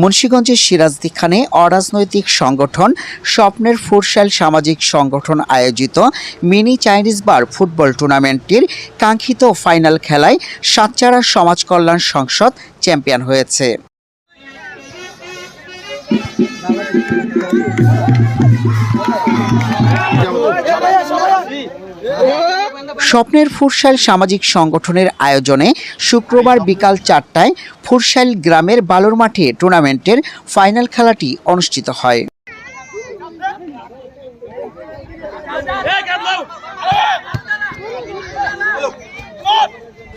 মুন্সীগঞ্জের সিরাজদি খানে অরাজনৈতিক সংগঠন স্বপ্নের ফুটসাল সামাজিক সংগঠন আয়োজিত মিনি চাইনিজ বার ফুটবল টুর্নামেন্টটির কাঙ্ক্ষিত ফাইনাল খেলায় সাতচারা সমাজ কল্যাণ সংসদ চ্যাম্পিয়ন হয়েছে। স্বপ্নের ফুরসাইল সামাজিক সংগঠনের আয়োজনে শুক্রবার বিকাল চারটায় ফুরসাইল গ্রামের বালুর মাঠে টুর্নামেন্টের ফাইনাল খেলাটি অনুষ্ঠিত হয়।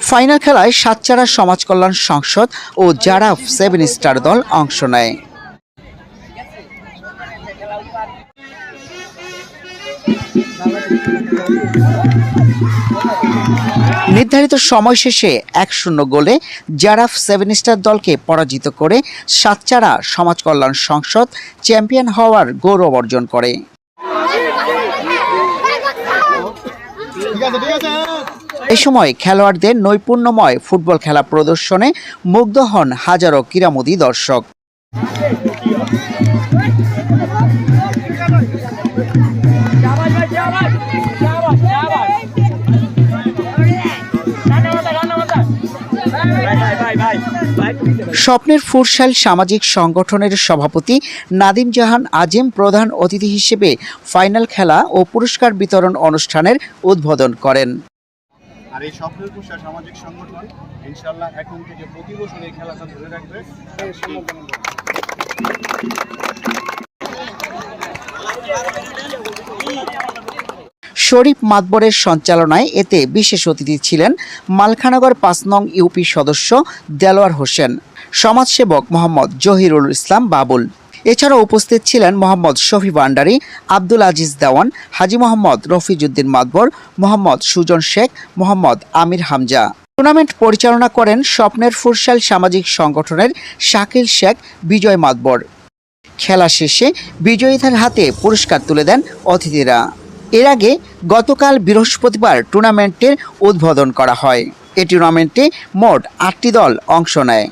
ফাইনাল খেলায় সাতচারা সমাজ কল্যাণ সংসদ ও জারাফ সেভেন স্টার দল অংশ নেয়। নির্ধারিত সময় শেষে এক শূন্য গোলে জারাফ সেভেন স্টার দলকে পরাজিত করে সাতচারা সমাজ কল্যাণ সংসদ চ্যাম্পিয়ন হওয়ার গৌরব অর্জন করে। এ সময় খেলোয়াড়দের নৈপুণ্যময় ফুটবল খেলা প্রদর্শনে মুগ্ধ হন হাজারো ক্রীড়ামোদী দর্শক। স্বপ্নের ফুরসাল সামাজিক সংগঠনের সভাপতি নাদিম জাহান আজিম প্রধান অতিথি হিসেবে ফাইনাল খেলা ও পুরস্কার বিতরণ অনুষ্ঠানের উদ্বোধন করেন। আর এই স্বপ্নের পুষা সামাজিক সংগঠন ইনশাল্লাহ এখন থেকে প্রতি বছর এই খেলাটা ধরে রাখবে। শরীফ মাতবরের সঞ্চালনায় এতে বিশেষ অতিথি ছিলেন মালখানগর পাঁচ নং ইউপি সদস্য দেলোয়ার হোসেন, সমাজসেবক মোহাম্মদ জহিরুল ইসলাম বাবুল। এছাড়াও উপস্থিত ছিলেন মোহাম্মদ শফি ভান্ডারী, আব্দুল আজিজ দেওয়ান, হাজি মোহাম্মদ রফিজুদ্দিন মাতবর, মোহাম্মদ সুজন শেখ, মোহাম্মদ আমির হামজা। টুর্নামেন্ট পরিচালনা করেন স্বপ্নের ফুরসাল সামাজিক সংগঠনের শাকিল শেখ বিজয় মাতবর। খেলা শেষে বিজয়ীদের হাতে পুরস্কার তুলে দেন অতিথিরা। এর আগে গতকাল বৃহস্পতিবার টুর্নামেন্টের উদ্বোধন করা হয়। এই টুর্নামেন্টে মোট আটটি দল অংশ নেয়।